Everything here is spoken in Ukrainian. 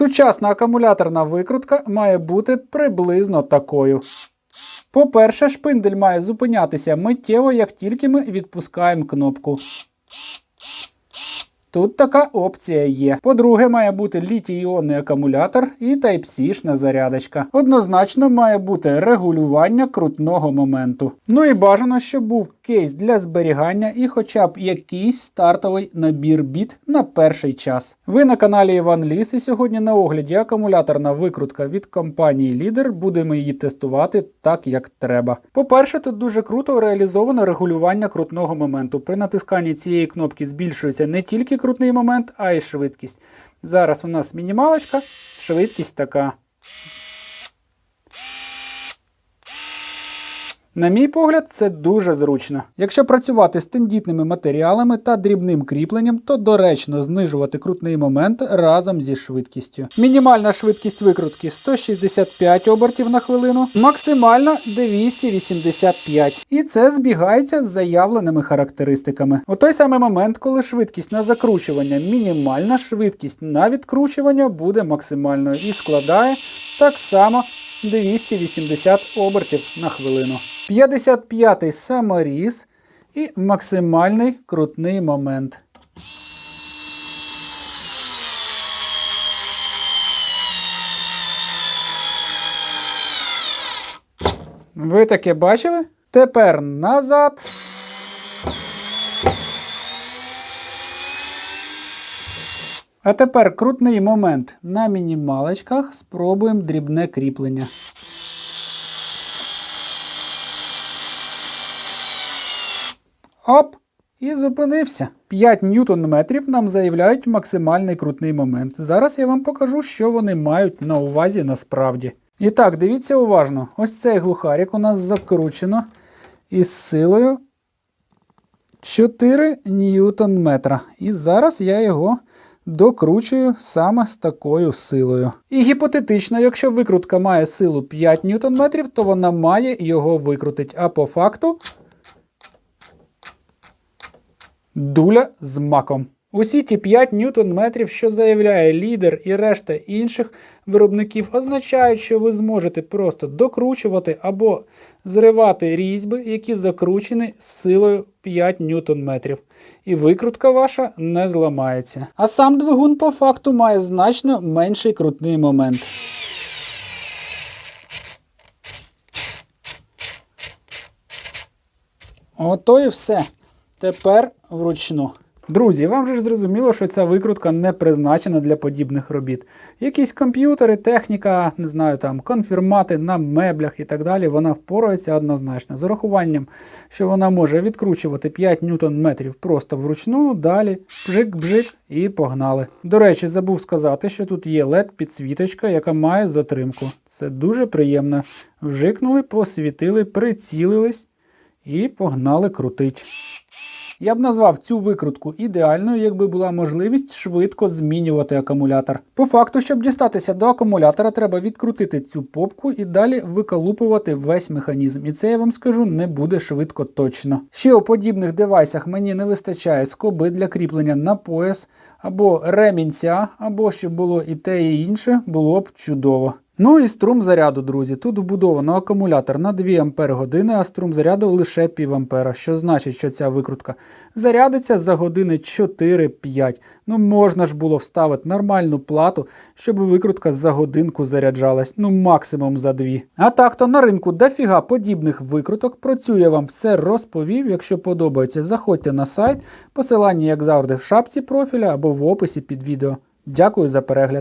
Сучасна акумуляторна викрутка має бути приблизно такою. По-перше, шпиндель має зупинятися миттєво, як тільки ми відпускаємо кнопку. Тут така опція є. По-друге, має бути літій-іонний акумулятор і Type-C-шна зарядочка. Однозначно має бути регулювання крутного моменту. Ну і бажано, щоб був кейс для зберігання і хоча б якийсь стартовий набір біт на перший час. Ви на каналі Іван Ліс і сьогодні на огляді акумуляторна викрутка від компанії Лідер. Будемо її тестувати так, як треба. По-перше, тут дуже круто реалізовано регулювання крутного моменту. При натисканні цієї кнопки збільшується не тільки крутний момент, а й швидкість. Зараз у нас мінімалочка, швидкість така. На мій погляд, це дуже зручно. Якщо працювати з тендітними матеріалами та дрібним кріпленням, то доречно знижувати крутний момент разом зі швидкістю. Мінімальна швидкість викрутки 165 обертів на хвилину, максимальна 285. І це збігається з заявленими характеристиками. У той самий момент, коли швидкість на закручування мінімальна, швидкість на відкручування буде максимальною і складає так само 280 обертів на хвилину. 55-й саморіз і максимальний крутний момент. Ви таке бачили? Тепер назад. А тепер крутний момент на мінімалочках. Спробуємо дрібне кріплення. Оп! І зупинився. 5 ньютон метрів нам заявляють максимальний крутний момент. Зараз я вам покажу, що вони мають на увазі насправді. І так, дивіться уважно. Ось цей глухарик у нас закручено із силою 4 ньютон метра. І зараз я його докручую саме з такою силою. І гіпотетично, якщо викрутка має силу 5 ньютон метрів, то вона має його викрутити. А по факту дуля з маком. Усі ті 5 ньютон метрів, що заявляє лідер і решта інших виробників, означають, що ви зможете просто докручувати або зривати різьби, які закручені з силою 5 ньютон метрів. І викрутка ваша не зламається. А сам двигун по факту має значно менший крутний момент. Ото і все. Тепер вручну. Друзі, вам же ж зрозуміло, що ця викрутка не призначена для подібних робіт. Якісь комп'ютери, техніка, не знаю, там конфірмати на меблях і так далі, вона впорається однозначно. З урахуванням, що вона може відкручувати 5 ньютон метрів просто вручну, далі бжик-бжик і погнали. До речі, забув сказати, що тут є LED-підсвіточка, яка має затримку. Це дуже приємно. Вжикнули, посвітили, прицілились і погнали крутить. Я б назвав цю викрутку ідеальною, якби була можливість швидко змінювати акумулятор. По факту, щоб дістатися до акумулятора, треба відкрутити цю попку і далі викалупувати весь механізм. І це я вам скажу не буде швидко точно. Ще у подібних девайсах мені не вистачає скоби для кріплення на пояс або ремінця, або щоб було і те, і інше, було б чудово. Ну і струм заряду, друзі. Тут вбудовано акумулятор на 2 Ампер години, а струм заряду лише пів ампера, що значить, що ця викрутка зарядиться за години 4-5. Ну можна ж було вставити нормальну плату, щоб викрутка за годинку заряджалась, ну максимум за 2. А так то на ринку дофіга подібних викруток. Працює вам все розповів. Якщо подобається, заходьте на сайт. Посилання, як завжди, в шапці профіля або в описі під відео. Дякую за перегляд.